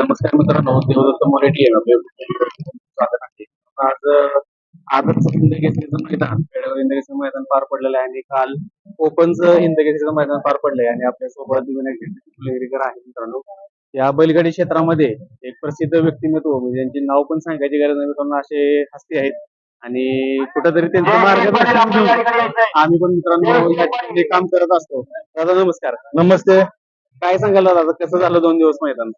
नमस्कार मित्रांनो देवदत्त मोरेटी आहे स्वागत आहे. आज आजच हिंदकेसरीचं मैदान पेडगाव मैदान पार पडलेलं आहे आणि काल ओपनचं हिंदकेसरीचं मैदान पार पडलंय आणि आपल्यासोबत प्लेअरिकर आहे मित्रांनो. या बैलगाडी क्षेत्रामध्ये एक प्रसिद्ध व्यक्तिमत्व ज्यांची नाव पण सांगायची गरज नाही मित्रांनो असे हस्ती आहेत. आणि कुठेतरी त्यांचं मार्गदर्शन घेऊन आम्ही पण मित्रांनो काम करत असतो. दादा नमस्कार. नमस्ते. काय सांगाल दादा? कसं झालं दोन दिवस मैदान?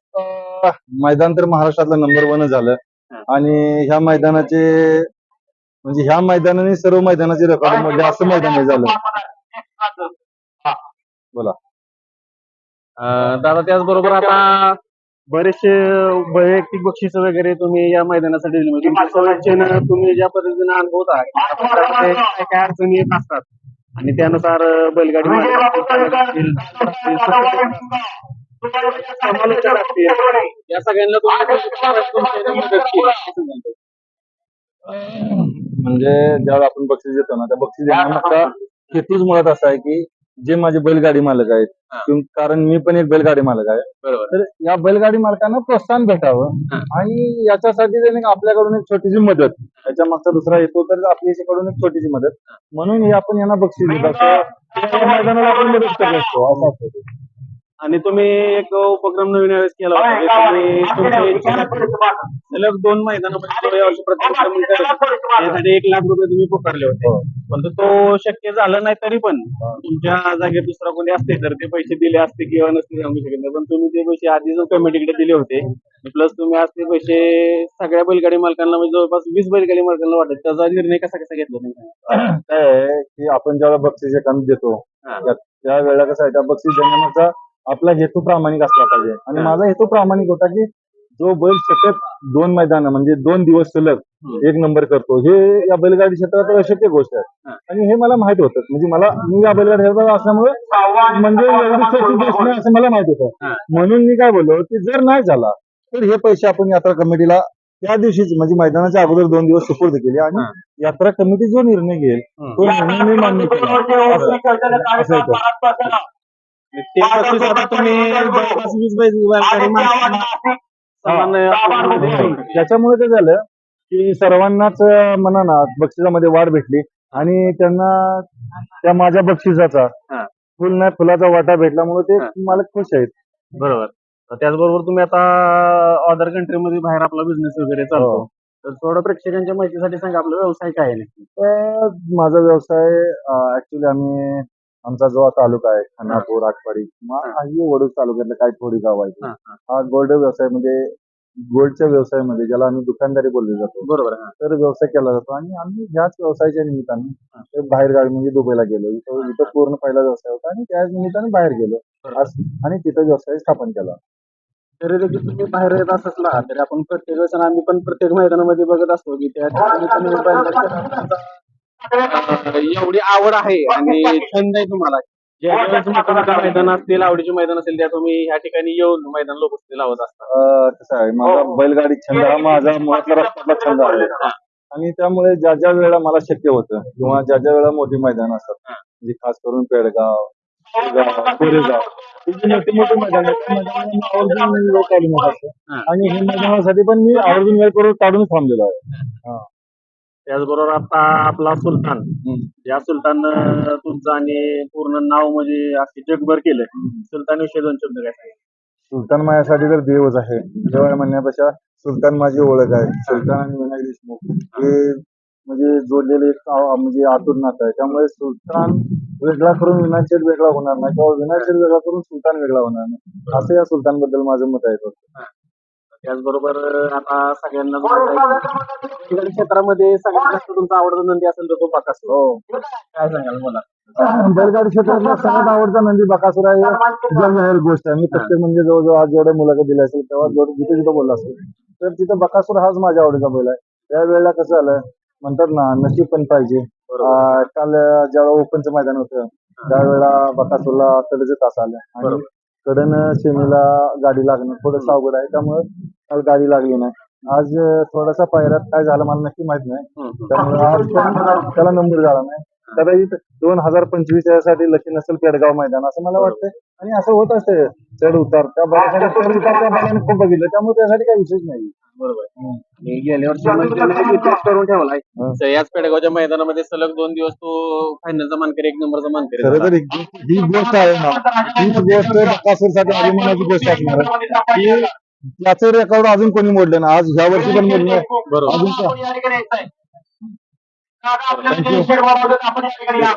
मैदान तर महाराष्ट्रातलं नंबर वन झालं. हा. आणि ह्या मैदानाचे म्हणजे ह्या मैदानाने सर्व मैदानाचे रेकॉर्ड मोडले. असं मैदान हे झालं. अं, दादा त्याचबरोबर आता बरेचसे वैयक्तिक बक्षीस वगैरे तुम्ही या मैदानासाठी दिली. म्हणजे तुमच्या सवयीचे तुम्ही ज्या पद्धतीने अनुभवता काय काय अडचणी येत असतात? आणि त्यानुसार बैलगाडी या सगळ्यांना? म्हणजे ज्यावेळेला आपण बक्षीस देतो ना त्या बक्षीस देण्यामागचा हेतूच मुळात असा आहे की जे माझे बैलगाडी मालक आहेत हा. किंवा- कारण मी पण एक बैलगाडी मालक आहे बरोबर तर या बैलगाडी मालकांना प्रोत्साहन भेटावं हा. आणि याच्यासाठी त्याने आपल्याकडून एक छोटीशी मदत याच्या मागचा दुसरा हेतू तर आपल्याकडून एक छोटीशी मदत म्हणून हे आपण यांना बक्षीस देत असतो या मैदानाला आपण मदत करत असतो असं असतं ते. आणि तुम्ही एक उपक्रम नवीन वेळेस केला होता. की तुम्ही तुमचे सलग दोन यावर्षी प्रत्येक यासाठी एक लाख रुपये तुम्ही पुकारले होते. पण तो शक्य झालं नाही तरी पण तुमच्या जागेत दुसरा कोणी असते तर ते पैसे दिले असते किंवा नसते सांगू शकत नाही. पण तुम्ही ते पैसे आधीच कमिटीकडे दिले होते प्लस तुम्ही आज ते पैसे सगळ्या बैलगाडी मालकांना म्हणजे जवळपास वीस बैलगाडी मालकांना वाटत त्याचा निर्णय कसा कसा घेतला तुम्ही? काय आहे की आपण जेव्हा बक्षीस एखादं देतो हा. त्या- त्या वेळेला कसं आहे त्या बक्षीस देण्यामागचा आपला हेतू प्रामाणिक असला पाहिजे आणि. माझा हेतू प्रामाणिक होता की जो बैल सतत दोन मैदान म्हणजे दोन दिवस सलग. एक नंबर करतो हे या बैलगाडी क्षेत्रात अशक्य गोष्ट आहे. आणि हे मला माहीत होतं म्हणजे मला मी या बैलगाडी क्षेत्रात असल्यामुळे म्हणजे एवढी सोपी गोष्ट नाही असं मला माहीत. होतं म्हणून मी काय बोललो की जर नाही झाला तर हे पैसे आपण यात्रा कमिटीला त्या दिवशीच म्हणजे मैदानाच्या अगोदर दोन दिवस सुपूर्द केले आणि. यात्रा कमिटी जो निर्णय घेईल तो निर्णय मी मान्य केला त्याच्यामुळे काय झालं की सर्वांनाच म्हणा ना बक्षिसामध्ये वाढ भेटली आणि त्यांना त्या माझ्या बक्षिसाचा हा. फुल नाही फुलाचा वाटा भेटल्यामुळे ते हा. मालक खुश आहेत. बरोबर. त्याचबरोबर तुम्ही आता अदर कंट्री मध्ये बाहेर आपला बिझनेस वगैरे चालतो. हो. तर थोडं प्रेक्षकांच्या माहितीसाठी सांगा आपला व्यवसाय काय आहे? माझा व्यवसाय ऍक्च्युली आम्ही आमचा जो तालुका आहे खानापूर आटपाडी किंवा. काही वडूज तालुक्यातले काही थोडी गाव आहेत. हा, गोल्ड व्यवसाय म्हणजे गोल्डच्या व्यवसायामध्ये ज्याला आम्ही दुकानदारी बोलले जातो. बरोबर. तर व्यवसाय केला जातो आणि आम्ही ह्याच व्यवसायाच्या निमित्ताने बाहेर गावी म्हणजे दुबईला गेलो. इथं इथं पूर्ण पहिला व्यवसाय होता आणि त्याच निमित्ताने बाहेर गेलो. आणि तिथं व्यवसाय स्थापन केला. तरी देखील तुम्ही बाहेर येत असला तरी आपण प्रत्येक वेळेस आम्ही पण प्रत्येक मैदानामध्ये बघत असतो की त्या ठिकाणी एवढी आवड आहे आणि छंद आहे तुम्हाला. मोठं मैदान असतील आवडीचे मैदान असेल त्या तुम्ही ह्या ठिकाणी येऊन मैदान लोक लावत असतात. कसं आहे माझा बैलगाडी छंद हा माझा रक्तातला छंद आहे. आणि त्यामुळे ज्या ज्या वेळेला मला शक्य होतं किंवा ज्या ज्या वेळेला मोठी मैदान असतात म्हणजे खास करून पेडगाव कोरेगाव ही मोठी मोठी मैदान आवर्जून हा. आणि हे मैदानासाठी पण मी आवर्जून वेळ करून काढून थांबलेलो आहे. त्याचबरोबर आता आपला सुलतान. या सुलतान तुमचं आणि पूर्ण नाव म्हणजे असे जगभर केलं. सुलतान विषयी दोन शब्द काय सुलतान माझ्यासाठी तर देवच आहे. देव आहे म्हणण्यापेक्षा सुलतान माझी ओळख आहे. सुलतान आणि विनायक देशमुख हे म्हणजे जोडलेले एक आ- म्हणजे आतून नातं आहे. त्यामुळे सुलतान वेगळा करून विनायक शेठ वेगळा होणार नाही. किंवा विनायक शेठ वेगळा करून सुलतान वेगळा होणार नाही. असं या सुलतानबद्दल माझं मत आहे फक्त. त्याचबरोबर आता सगळ्यांना क्षेत्रामध्ये सगळ्यात जास्त तुमचा आवडता नंदी असेल तर तो बकासूर. हो. काय सांगाल मला? बैलगाडी क्षेत्रातला सगळ्यात आवडता नंदी बकासूर आहे हे जाहीर गोष्ट आहे. मी प्रत्येक म्हणजे जवळजवळ आज जेवढ्या मुलाखत दिल्या असेल तेव्हा जेवढं जिथे जिथं बोलला असेल. तर तिथं बकासूर हाच माझ्या आवडीचा बैल आहे. त्यावेळेला कसं झालं म्हणतात ना नशीब पण पाहिजे. काल ज्यावेळेला ओपनचं मैदान होतं त्यावेळेला बकासूरला कडचे तास आले. कडन सेमीला गाडी लागणं थोडंसं अवघड आहे त्यामुळे काल गाडी लागली नाही. आज थोडासा पायऱ्यात काय झालं मला नक्की माहीत नाही. त्यामुळे आज त्याला नंबर झाला नाही. कदाचित दोन हजार पंचवीस यासाठी लकी नसेल पेडगाव मैदान असं मला वाटतंय. आणि असं होत असते. चढ उतार. त्या बैलासाठी चढ उतार त्या बैलाने खूप बघितलं. त्यामुळे त्यासाठी काही विशेष नाही बरोबर. आणि गेल्या वर्षी म्हणजे त्याने इतिहास करून ठेवलाय. तर याच पेडगावच्या मैदानामध्ये सलग दोन दिवस तो फायनलचा मानकरी एक नंबरचा मानकरी खरं झाला. तर ही ही गोष्ट आहे ना हीच गोष्ट अभिमानाची गोष्ट असणार आहे. की त्याचं रेकॉर्ड अजून कोणी मोडलं ना आज ह्या वर्षी पण मोडलं. बरोबर. अजून आपल्या